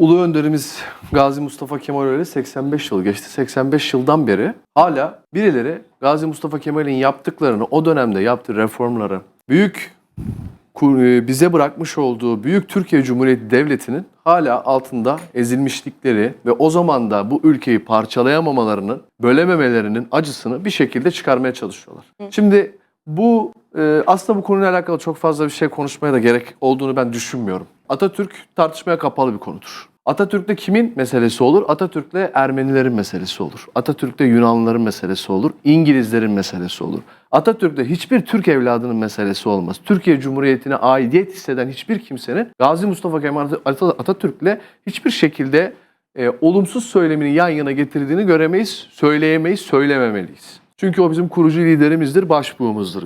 Ulu önderimiz Gazi Mustafa Kemal öyle 85 yıl geçti. 85 yıldan beri hala birileri Gazi Mustafa Kemal'in yaptıklarını, o dönemde yaptığı reformları, büyük e, bize bırakmış olduğu Büyük Türkiye Cumhuriyeti Devleti'nin hala altında ezilmişlikleri ve o zaman da bu ülkeyi parçalayamamalarının, bölememelerinin acısını bir şekilde çıkarmaya çalışıyorlar. Şimdi bu e, aslında bu konuyla alakalı çok fazla bir şey konuşmaya da gerek olduğunu ben düşünmüyorum. Atatürk tartışmaya kapalı bir konudur. Atatürk'te kimin meselesi olur? Atatürk'le Ermenilerin meselesi olur. Atatürk'te Yunanlıların meselesi olur. İngilizlerin meselesi olur. Atatürk'te hiçbir Türk evladının meselesi olmaz. Türkiye Cumhuriyeti'ne aidiyet hisseden hiçbir kimsenin Gazi Mustafa Kemal At- Atatürk'le hiçbir şekilde e, olumsuz söylemini yan yana getirdiğini göremeyiz, söyleyemeyiz, söylememeliyiz. Çünkü o bizim kurucu liderimizdir, başbuğumuzdur.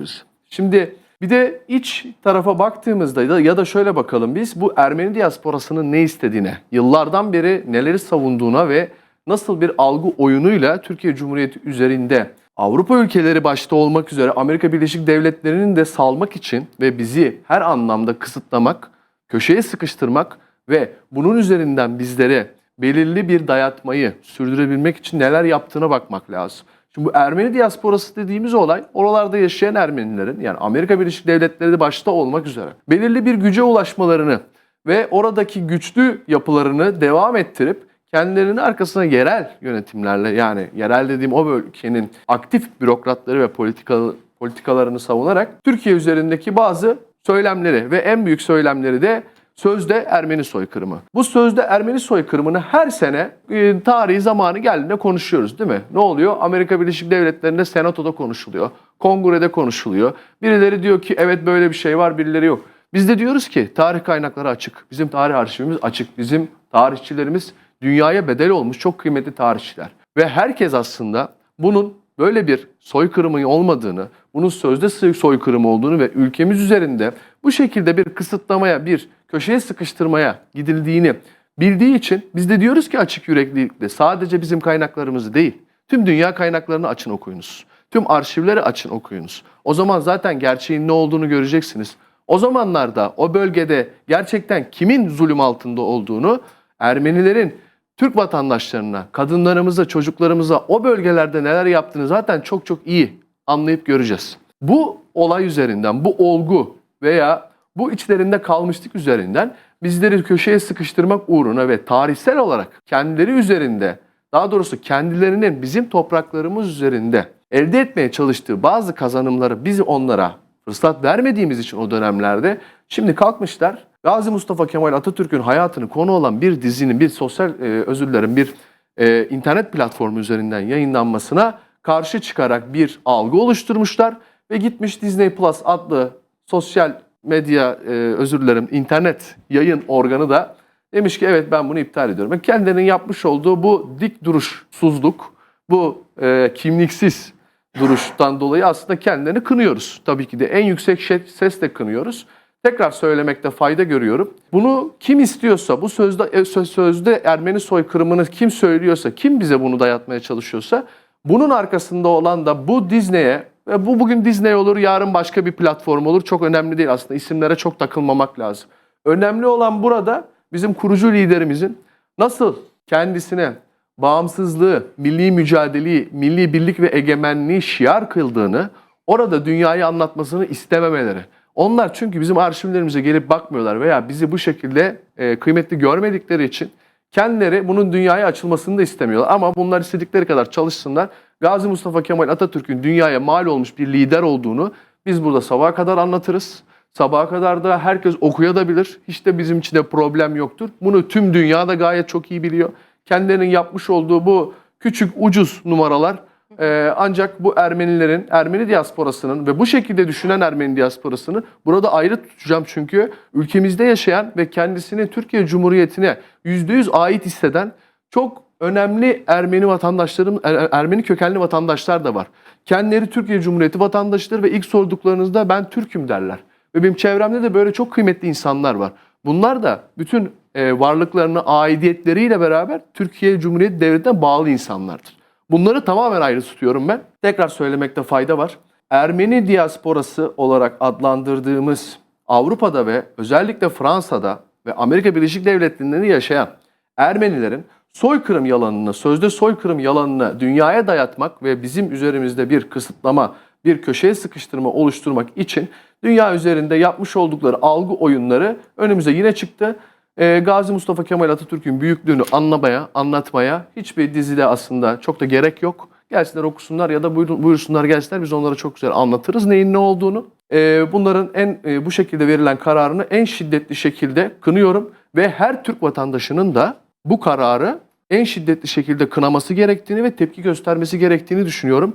Şimdi bir de iç tarafa baktığımızda da ya da şöyle bakalım biz bu Ermeni diasporasının ne istediğine, yıllardan beri neleri savunduğuna ve nasıl bir algı oyunuyla Türkiye Cumhuriyeti üzerinde Avrupa ülkeleri başta olmak üzere Amerika Birleşik Devletleri'nin de salmak için ve bizi her anlamda kısıtlamak, köşeye sıkıştırmak ve bunun üzerinden bizlere belirli bir dayatmayı sürdürebilmek için neler yaptığına bakmak lazım. Şimdi bu Ermeni diasporası dediğimiz olay oralarda yaşayan Ermenilerin yani Amerika Birleşik Devletleri de başta olmak üzere belirli bir güce ulaşmalarını ve oradaki güçlü yapılarını devam ettirip kendilerini arkasına yerel yönetimlerle yani yerel dediğim o ülkenin aktif bürokratları ve politika, politikalarını savunarak Türkiye üzerindeki bazı söylemleri ve en büyük söylemleri de sözde Ermeni soykırımı. Bu sözde Ermeni soykırımını her sene e, tarihi zamanı geldiğinde konuşuyoruz değil mi? Ne oluyor? Amerika Birleşik Devletleri'nde senatoda konuşuluyor. Kongrede konuşuluyor. Birileri diyor ki evet böyle bir şey var, birileri yok. Biz de diyoruz ki tarih kaynakları açık. Bizim tarih arşivimiz açık. Bizim tarihçilerimiz dünyaya bedel olmuş çok kıymetli tarihçiler. Ve herkes aslında bunun böyle bir soykırımı olmadığını, bunun sözde soykırım olduğunu ve ülkemiz üzerinde bu şekilde bir kısıtlamaya, bir köşeye sıkıştırmaya gidildiğini bildiği için biz de diyoruz ki açık yüreklilikle sadece bizim kaynaklarımızı değil, tüm dünya kaynaklarını açın okuyunuz. Tüm arşivleri açın okuyunuz. O zaman zaten gerçeğin ne olduğunu göreceksiniz. O zamanlarda o bölgede gerçekten kimin zulüm altında olduğunu Ermenilerin Türk vatandaşlarına, kadınlarımıza, çocuklarımıza o bölgelerde neler yaptığını zaten çok çok iyi anlayıp göreceğiz. Bu olay üzerinden, bu olgu veya bu içlerinde kalmışlık üzerinden bizleri köşeye sıkıştırmak uğruna ve tarihsel olarak kendileri üzerinde, daha doğrusu kendilerinin bizim topraklarımız üzerinde elde etmeye çalıştığı bazı kazanımları biz onlara fırsat vermediğimiz için o dönemlerde şimdi kalkmışlar Gazi Mustafa Kemal Atatürk'ün hayatını konu olan bir dizinin, bir sosyal e, özür dilerim, bir e, internet platformu üzerinden yayınlanmasına karşı çıkarak bir algı oluşturmuşlar ve gitmiş Disney Plus adlı sosyal medya e, özür dilerim internet yayın organı da demiş ki evet ben bunu iptal ediyorum. Ve kendilerinin yapmış olduğu bu dik duruşsuzluk, bu e, kimliksiz duruştan dolayı aslında kendilerini kınıyoruz. Tabii ki de en yüksek sesle kınıyoruz. Tekrar söylemekte fayda görüyorum. Bunu kim istiyorsa, bu sözde e, sö- sözde Ermeni soykırımını kim söylüyorsa, kim bize bunu dayatmaya çalışıyorsa, bunun arkasında olan da bu Disney'e ve bu bugün Disney olur, yarın başka bir platform olur. Çok önemli değil aslında. isimlere çok takılmamak lazım. Önemli olan burada bizim kurucu liderimizin nasıl kendisine bağımsızlığı, milli mücadeleyi, milli birlik ve egemenliği şiar kıldığını, orada dünyayı anlatmasını istememeleri. Onlar çünkü bizim arşivlerimize gelip bakmıyorlar veya bizi bu şekilde e, kıymetli görmedikleri için kendileri bunun dünyaya açılmasını da istemiyorlar. Ama bunlar istedikleri kadar çalışsınlar. Gazi Mustafa Kemal Atatürk'ün dünyaya mal olmuş bir lider olduğunu biz burada sabaha kadar anlatırız. Sabaha kadar da herkes okuyabilir. Hiç de bizim için de problem yoktur. Bunu tüm dünya da gayet çok iyi biliyor. Kendilerinin yapmış olduğu bu küçük ucuz numaralar e, ancak bu Ermenilerin, Ermeni diasporasının ve bu şekilde düşünen Ermeni diasporasını burada ayrı tutacağım çünkü ülkemizde yaşayan ve kendisini Türkiye Cumhuriyeti'ne %100 ait hisseden çok önemli Ermeni vatandaşlarım, Er- Ermeni kökenli vatandaşlar da var. Kendileri Türkiye Cumhuriyeti vatandaşıdır ve ilk sorduklarınızda ben Türk'üm derler. Ve benim çevremde de böyle çok kıymetli insanlar var. Bunlar da bütün e, varlıklarını, aidiyetleriyle beraber Türkiye Cumhuriyeti Devleti'ne bağlı insanlardır. Bunları tamamen ayrı tutuyorum ben. Tekrar söylemekte fayda var. Ermeni diasporası olarak adlandırdığımız Avrupa'da ve özellikle Fransa'da ve Amerika Birleşik Devletleri'nde yaşayan Ermenilerin soykırım yalanını, sözde soykırım yalanını dünyaya dayatmak ve bizim üzerimizde bir kısıtlama, bir köşeye sıkıştırma oluşturmak için dünya üzerinde yapmış oldukları algı oyunları önümüze yine çıktı. Ee, Gazi Mustafa Kemal Atatürk'ün büyüklüğünü anlamaya, anlatmaya hiçbir dizide aslında çok da gerek yok. Gelsinler okusunlar ya da buyur- buyursunlar gelsinler biz onlara çok güzel anlatırız neyin ne olduğunu. Ee, bunların en e, bu şekilde verilen kararını en şiddetli şekilde kınıyorum ve her Türk vatandaşının da bu kararı en şiddetli şekilde kınaması gerektiğini ve tepki göstermesi gerektiğini düşünüyorum.